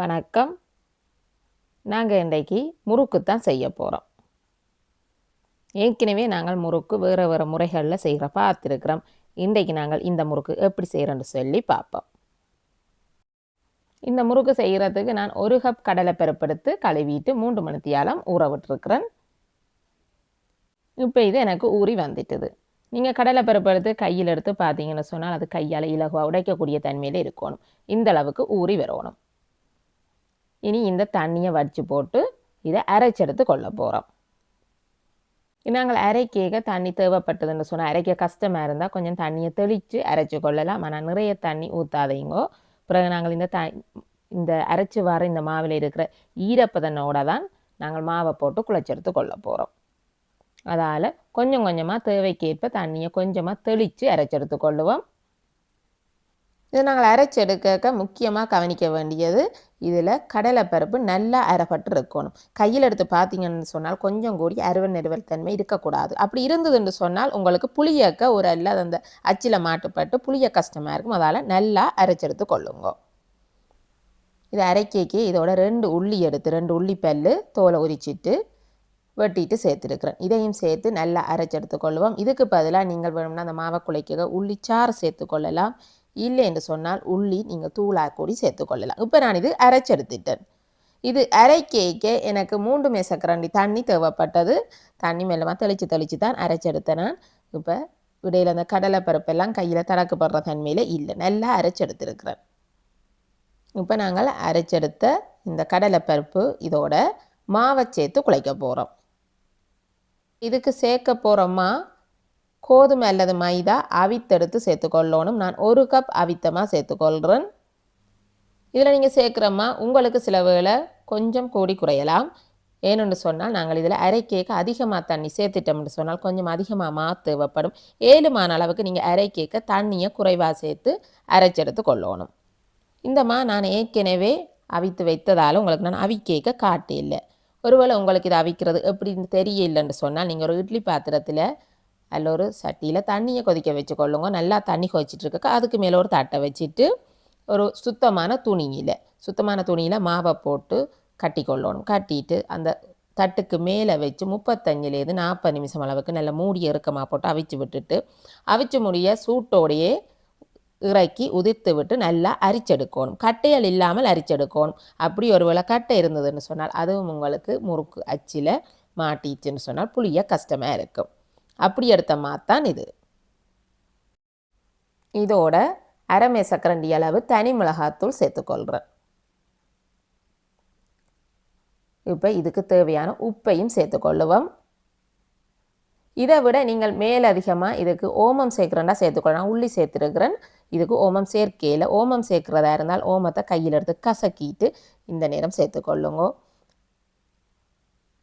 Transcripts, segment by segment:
வணக்கம். நாங்கள் இன்றைக்கு முறுக்கு தான் செய்ய போகிறோம் ஏற்கனவே நாங்கள் முறுக்கு வேறு வேறு முறைகளில் செய்கிற பார்த்துருக்குறோம். இன்றைக்கு நாங்கள் இந்த முறுக்கு எப்படி செய்கிறோன்னு சொல்லி பார்ப்போம். இந்த முறுக்கு செய்கிறதுக்கு நான் ஒரு கப் கடலை பெருப்படுத்து கழுவிட்டு மூன்று மணித்தியாலம் ஊற விட்டுருக்குறேன். இப்போ இது எனக்கு ஊறி வந்துட்டுது. நீங்கள் கடலை பருப்பு எடுத்து கையில் எடுத்து பார்த்தீங்கன்னு சொன்னால் அது கையால் இலகுவாக உடைக்கக்கூடிய தன்மையில் இருக்கணும். இந்த அளவுக்கு ஊறி வரணும். இனி இந்த தண்ணியை வடித்து போட்டு இதை அரைச்செடுத்து கொள்ள போகிறோம் நாங்கள் அரைக்கேக்க தண்ணி தேவைப்பட்டதுன்னு சொன்னால் அரைக்க கஷ்டமாக இருந்தால் கொஞ்சம் தண்ணியை தெளித்து அரைச்சி கொள்ளலாம். ஆனால் நிறைய தண்ணி ஊற்றாதீங்கோ பிறகு நாங்கள் இந்த த இந்த அரைச்சி வர இந்த மாவில் இருக்கிற ஈரப்பதனோட தான் நாங்கள் மாவை போட்டு குழச்செடுத்து கொள்ள போகிறோம் அதால் கொஞ்சம் கொஞ்சமாக தேவைக்கேற்ப தண்ணியை கொஞ்சமாக தெளித்து அரைச்செடுத்து கொள்ளுவோம். இது நாங்கள் அரைச்செடுக்க முக்கியமாக கவனிக்க வேண்டியது இதில் கடலைப்பருப்பு நல்லா அரைப்பட்டு இருக்கணும். கையில் எடுத்து பார்த்தீங்கன்னு சொன்னால் கொஞ்சம் கூடி அறுவல் நிறுவல் தன்மை இருக்கக்கூடாது. அப்படி இருந்ததுன்னு சொன்னால் உங்களுக்கு புளியக்க ஒரு அல்லது அந்த அச்சில் மாட்டுப்பட்டு புளிய கஷ்டமாக இருக்கும். அதால் நல்லா அரைச்செடுத்து கொள்ளுங்க. இது அரைக்கைக்கு இதோட ரெண்டு உள்ளி எடுத்து ரெண்டு உள்ளி பல்லு தோலை உரிச்சிட்டு வெட்டிட்டு சேர்த்துருக்குறேன். இதையும் சேர்த்து நல்லா அரைச்செடுத்து கொள்ளுவோம் இதுக்கு பதிலாக நீங்கள் வேணும்னா அந்த மாவை குலைக்க உள்ளிச்சாறு சேர்த்து கொள்ளலாம் இல்லை என்று சொன்னால் உள்ளி நீங்கள் தூளாக கூடி சேர்த்துக்கொள்ளலாம் இப்போ நான் இது அரைச்செடுத்துட்டேன். இது அரைக்கேக்க எனக்கு மூன்று மேசக்கரண்டி தண்ணி தேவைப்பட்டது. தண்ணி மேலமாக தெளித்து தெளித்து தான் அரைச்செடுத்தேன் நான். இப்போ இடையில் அந்த கடலை பருப்பெல்லாம் கையில் தடக்கப்படுற தன்மையில் இல்லை. நல்லா அரைச்செடுத்துருக்கிறேன். இப்போ நாங்கள் அரைச்செடுத்த இந்த கடலைப்பருப்பு இதோட மாவை சேர்த்து குழைக்க போகிறோம் இதுக்கு சேர்க்க போகிறோமா கோதுமை அல்லது மைதா அவித்தெடுத்து சேர்த்துக்கொள்ளணும். நான் ஒரு கப் அவித்தமாக சேர்த்துக்கொள்கிறேன். இதில் நீங்கள் சேர்க்குறம்மா உங்களுக்கு சில வேலை கொஞ்சம் கூடி குறையலாம். ஏன்னு சொன்னால் நாங்கள் இதில் அரை கேக்கு அதிகமாக தண்ணி சேர்த்துட்டோம்னு சொன்னால் கொஞ்சம் அதிகமாக மா தேவைப்படும். ஏழுமான அளவுக்கு நீங்கள் அரை கேக்க தண்ணியை குறைவாக சேர்த்து அரைச்செடுத்து கொள்ளணும். இந்த மா நான் ஏற்கனவே அவித்து வைத்ததால் உங்களுக்கு நான் அவிக்கேக்க காட்டு இல்லை ஒருவேளை உங்களுக்கு இதை அவிக்கிறது எப்படின்னு தெரியலன்னு சொன்னால் நீங்கள் ஒரு இட்லி பாத்திரத்தில் அதில் ஒரு சட்டியில் தண்ணியை கொதிக்க வச்சுக்கொள்ளுங்க. நல்லா தண்ணி கொதிச்சிட்ருக்க அதுக்கு மேலே ஒரு தட்டை வச்சுட்டு ஒரு சுத்தமான துணியில் சுத்தமான துணியில் மாவை போட்டு கட்டி கொள்ளணும் கட்டிட்டு அந்த தட்டுக்கு மேலே வச்சு முப்பத்தஞ்சிலேருந்து நாற்பது நிமிஷம் அளவுக்கு நல்ல மூடி இறுக்கமாக போட்டு அவிச்சு விட்டுட்டு அவிச்சு முடிய சூட்டோடையே இறக்கி உதிர்த்து விட்டு நல்லா அரிச்செடுக்கணும். கட்டைகள் இல்லாமல் அரிச்செடுக்கணும். அப்படி ஒரு வேளை கட்டை இருந்ததுன்னு சொன்னால் அதுவும் உங்களுக்கு முறுக்கு அச்சில் மாட்டிச்சுன்னு சொன்னால் புளிய கஷ்டமாக இருக்கும். அப்படி எடுத்த மாத்தான் இது. இதோட அரைமே சக்கரண்டி அளவு தனி மிளகாத்தூள் சேர்த்துக்கொள்கிறேன் இப்போ இதுக்கு தேவையான உப்பையும் சேர்த்துக்கொள்ளுவோம் இதை விட நீங்கள் மேலதிகமாக இதுக்கு ஓமம் சேர்க்குறேன்னா சேர்த்துக்கொள்ளலாம் உள்ளி சேர்த்துருக்கிறேன். இதுக்கு ஓமம் சேர்க்கையில் ஓமம் சேர்க்குறதா இருந்தால் ஓமத்தை கையில் எடுத்து கசக்கிட்டு இந்த நேரம் சேர்த்துக்கொள்ளுங்க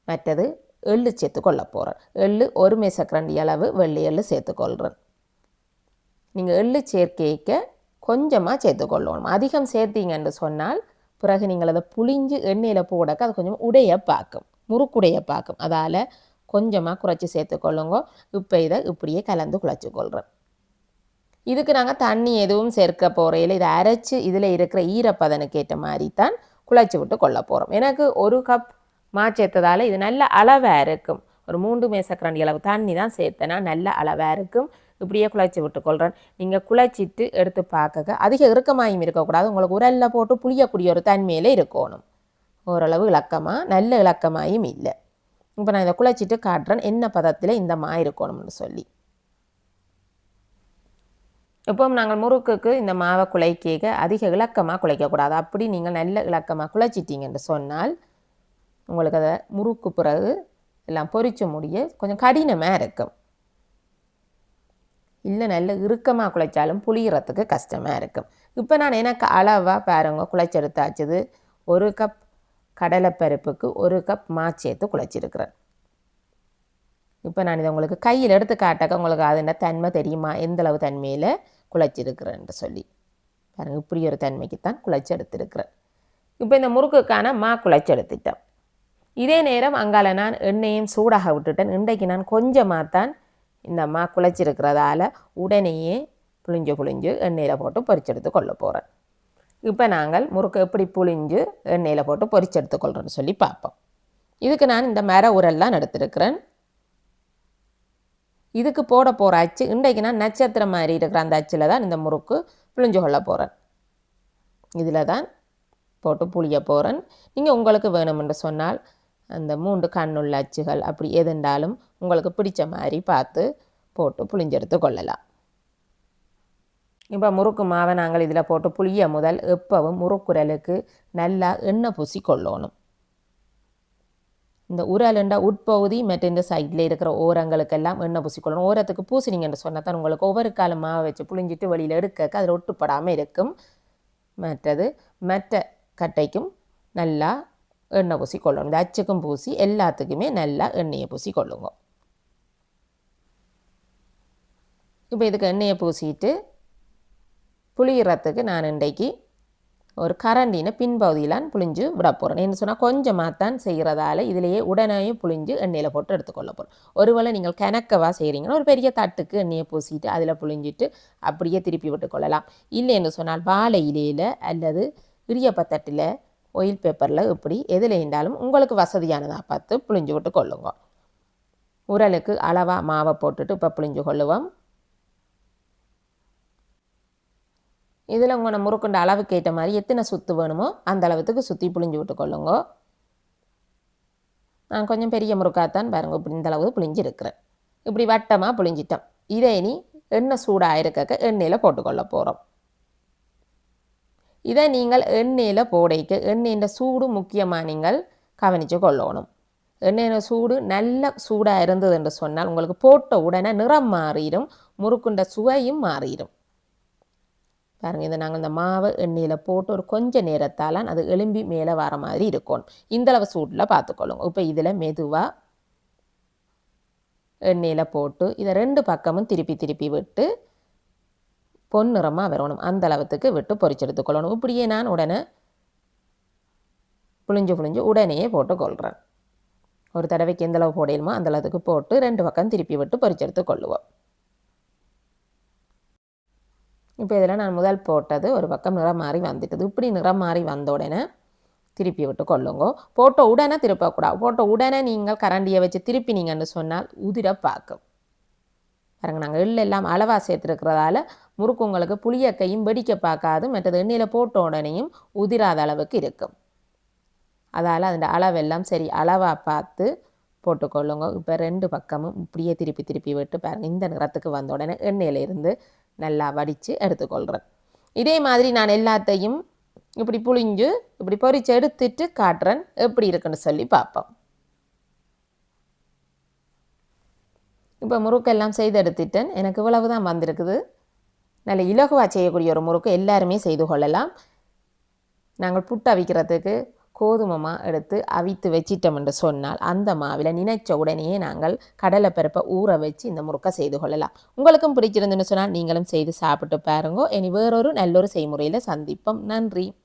மற்றது எள்ளு சேர்த்து கொள்ள போகிறேன் எள்ளு ஒரு மேசக்கரண்டி அளவு வெள்ளி எள்ளு சேர்த்துக்கொள்கிறேன் நீங்கள் எள்ளு சேர்க்கைக்க கொஞ்சமாக சேர்த்துக்கொள்ளணும் அதிகம் சேர்த்தீங்கன்னு சொன்னால் பிறகு நீங்கள் அதை புளிஞ்சு எண்ணெயில் போடக்க அது கொஞ்சம் உடைய பார்க்கும். முறுக்குடைய பார்க்கும். அதால் கொஞ்சமாக குறைச்சி சேர்த்துக்கொள்ளுங்க இப்போ இதை இப்படியே கலந்து குழச்சிக்கொள்கிறேன் இதுக்கு நாங்கள் தண்ணி எதுவும் சேர்க்க போகிறையில் இதை அரைச்சி இதில் இருக்கிற ஈரப்பதனுக்கு ஏற்ற மாதிரி தான் குழைச்சி விட்டு கொள்ள போகிறோம் எனக்கு ஒரு கப் மா சேர்த்ததால் இது நல்ல அளவாக இருக்கும். ஒரு மூன்று மேசக்கரண்டி அளவு தண்ணி தான் சேர்த்தேன்னா நல்ல அளவாக இருக்கும். இப்படியே குழைச்சி விட்டுக்கொள்கிறேன் நீங்கள் குழைச்சிட்டு எடுத்து பார்க்க அதிக இறுக்கமாயும் இருக்கக்கூடாது. உங்களுக்கு உரலில் போட்டு புளியக்கூடிய ஒரு தன்மையில் இருக்கணும். ஓரளவு இலக்கமாக நல்ல இலக்கமாயும் இல்லை. இப்போ நான் இதை குழைச்சிட்டு காட்டுறேன். என்ன பதத்தில் இந்த மா இருக்கணும்னு சொல்லி. இப்போ நாங்கள் முறுக்குக்கு இந்த மாவை குழைக்க அதிக இலக்கமாக குழைக்கக்கூடாது. அப்படி நீங்கள் நல்ல இலக்கமாக குழைச்சிட்டிங்கன்னு சொன்னால் உங்களுக்கு அதை முறுக்கு பிறகு எல்லாம் பொறிச்ச முடிய கொஞ்சம் கடினமாக இருக்கும். இல்லை நல்ல இறுக்கமாக குழைச்சாலும் புளியறதுக்கு கஷ்டமாக இருக்கும். இப்போ நான் எனக்கு அளவாக பாருங்க குழைச்செடுத்தாச்சுது. ஒரு கப் கடலைப்பருப்புக்கு ஒரு கப் மா சேர்த்து குழைச்சிருக்கிறேன். இப்போ நான் இதை உங்களுக்கு கையில் எடுத்து காட்டாக்க உங்களுக்கு அதுன தன்மை தெரியுமா? எந்தளவு தன்மையில் குழைச்சிருக்கிறேன்ட்டு சொல்லி. பாருங்கள் இப்படி ஒரு தன்மைக்கு தான் குழைச்செடுத்திருக்கிறேன். இப்போ இந்த முறுக்குக்கான மா குழைச்செடுத்துட்டேன். இதே நேரம் அங்கால நான் எண்ணெயும் சூடாக விட்டுட்டேன். இன்றைக்கு நான் கொஞ்சமாக தான் இந்த அம்மா குழைச்சிருக்கிறதால உடனேயே புளிஞ்சு புளிஞ்சு எண்ணெயில் போட்டு பொறிச்செடுத்து கொள்ள போகிறேன் இப்போ நாங்கள் முறுக்கு எப்படி புளிஞ்சு எண்ணெயில் போட்டு பொரிச்சு எடுத்துக்கொள்கிறோன்னு சொல்லி பார்ப்போம். இதுக்கு நான் இந்த மர உரல்லாம் தான் எடுத்திருக்கிறேன். இதுக்கு போட போகிற அச்சு இன்றைக்கு நான் நட்சத்திரம் மாதிரி இருக்கிற அந்த அச்சில் தான் இந்த முறுக்கு புளிஞ்சு கொள்ள போகிறேன் இதில் தான் போட்டு புளிய போகிறேன் நீங்கள் உங்களுக்கு வேணுமென்று சொன்னால் அந்த மூன்று கண்ணுள்ள அச்சுகள் அப்படி எதுண்டாலும் உங்களுக்கு பிடிச்ச மாதிரி பார்த்து போட்டு புளிஞ்செடுத்து கொள்ளலாம். இப்போ முறுக்கு மாவை நாங்கள் இதில் போட்டு புளிய முதல் எப்பவும் முறுக்குரலுக்கு நல்லா எண்ணெய் பூசி கொள்ளணும். இந்த உரலுண்டா உட்பகுதி மற்ற இந்த சைடில் இருக்கிற ஓரங்களுக்கெல்லாம் எண்ணெய் பூசிக்கொள்ளணும் ஓரத்துக்கு பூசினீங்கன்னு சொன்னால் தான் உங்களுக்கு ஒவ்வொரு காலம் மாவை வச்சு புளிஞ்சிட்டு வெளியில் எடுக்க அதில் ஒட்டுப்படாமல் இருக்கும். மற்றது மற்ற கட்டைக்கும் நல்லா எண்ணெய் பூசி கொள்ளணும் இந்த அச்சுக்கும் பூசி எல்லாத்துக்குமே நல்லா எண்ணெயை பூசி கொள்ளுங்க இப்போ இதுக்கு எண்ணெயை பூசிட்டு புளியறத்துக்கு நான் இன்றைக்கு ஒரு கரண்டினை பின்பகுதியிலான் புளிஞ்சு விட போகிறேன் என்ன சொன்னால் கொஞ்சமாக தான் செய்கிறதால இதிலேயே உடனேயும் புளிஞ்சு எண்ணெயில் போட்டு எடுத்துக்கொள்ள போகிறோம் ஒருவேளை நீங்கள் கணக்கவா செய்கிறீங்கன்னா ஒரு பெரிய தட்டுக்கு எண்ணெயை பூசிட்டு அதில் புளிஞ்சிட்டு அப்படியே திருப்பி விட்டுக்கொள்ளலாம் இல்லைன்னு சொன்னால் வாழை இலையில் அல்லது இடியப்பத்தட்டில் ஒயில் பேப்பரில் இப்படி எதில் இருந்தாலும் உங்களுக்கு வசதியானதாக பார்த்து புளிஞ்சு விட்டு கொள்ளுங்க. உரலுக்கு அளவாக மாவை போட்டுட்டு இப்போ புளிஞ்சு கொள்ளுவோம். இதில் உங்களை முறுக்குண்ட அளவுக்கு ஏற்ற மாதிரி எத்தனை சுற்று வேணுமோ அந்த அளவுக்கு சுற்றி புளிஞ்சு விட்டு கொள்ளுங்க. நான் கொஞ்சம் பெரிய முறுக்காத்தான் பாருங்க இப்படி இந்த அளவு புளிஞ்சிருக்கிறேன் இப்படி வட்டமாக புளிஞ்சிட்டோம் இதை இனி எண்ணெய் சூடாக இருக்க எண்ணெயில் போட்டுக்கொள்ள போகிறோம் இதை நீங்கள் எண்ணெயில் போடைக்கு. எண்ணெயின் சூடு முக்கியமாக நீங்கள் கவனித்து கொள்ளணும். எண்ணெயின் சூடு நல்ல சூடாக இருந்தது என்று சொன்னால் உங்களுக்கு போட்ட உடனே நிறம் மாறிடும் முறுக்குண்ட சுவையும் மாறிடும். பாருங்கள் இதை நாங்கள் இந்த மாவை எண்ணெயில் போட்டு ஒரு கொஞ்சம் நேரத்தால் அது எலும்பி மேலே வர மாதிரி இருக்கணும் இந்தளவு சூட்டில் பார்த்துக்கொள்ளுங்க இப்போ இதில் மெதுவாக எண்ணெயில் போட்டு இதை ரெண்டு பக்கமும் திருப்பி திருப்பி விட்டு பொன்னிறமாக வரணும். அந்த அளவுக்கு விட்டு பொறிச்செடுத்துக்கொள்ளணும் இப்படியே நான் உடனே புளிஞ்சு புளிஞ்சு உடனே போட்டுக்கொள்கிறேன் ஒரு தடவைக்கு எந்த அளவு போடையுமோ அந்த அளவுக்கு போட்டு ரெண்டு பக்கம் திருப்பி விட்டு பொறிச்செடுத்து கொள்ளுவோம். இப்போ இதில் நான் முதல் போட்டது ஒரு பக்கம் நிறம் மாறி வந்துட்டது. இப்படி நிறம் மாறி வந்த உடனே திருப்பி விட்டு கொள்ளுங்க. போட்ட உடனே திருப்பக்கூடாது போட்ட உடனே நீங்கள் கரண்டியை வச்சு திருப்பி நீங்கள்னு சொன்னால் உதிர பார்க்கும். பாருங்க நாங்கள் எள்ளு எல்லாம் அளவாக சேர்த்துருக்கிறதால முறுக்கு உங்களுக்கு புளியக்கையும் வெடிக்க பார்க்காது. மற்றது எண்ணெயில் போட்ட உடனேயும் உதிராத அளவுக்கு இருக்கும். அதால் அதோட அளவெல்லாம் சரி அளவாக பார்த்து போட்டுக்கொள்ளுங்க. இப்போ ரெண்டு பக்கமும் இப்படியே திருப்பி திருப்பி விட்டு பாருங்கள் இந்த நிறத்துக்கு வந்த உடனே எண்ணெயிலிருந்து நல்லா வடித்து எடுத்துக்கொள்கிறேன் இதே மாதிரி நான் எல்லாத்தையும் இப்படி புளிஞ்சு இப்படி பொறிச்சு எடுத்துட்டு காட்டுறேன். எப்படி இருக்குன்னு சொல்லி பார்ப்போம். இப்போ முறுக்கெல்லாம் செய்து எடுத்துட்டேன். எனக்கு இவ்வளவு தான் வந்திருக்குது. நல்ல இலகுவாக செய்யக்கூடிய ஒரு முறுக்கு எல்லாருமே செய்து கொள்ளலாம். நாங்கள் புட்டு அவிக்கிறதுக்கு கோதுமை எடுத்து அவித்து வச்சிட்டோம் என்று சொன்னால் அந்த மாவில் நினைச்ச உடனேயே நாங்கள் கடலைப்பருப்பை ஊற வச்சு இந்த முறுக்கை செய்து கொள்ளலாம். உங்களுக்கும் பிடிச்சிருந்துன்னு சொன்னால் நீங்களும் செய்து சாப்பிட்டு பாருங்க. இனி வேறொரு நல்லொரு செய்முறையில் சந்திப்போம். நன்றி.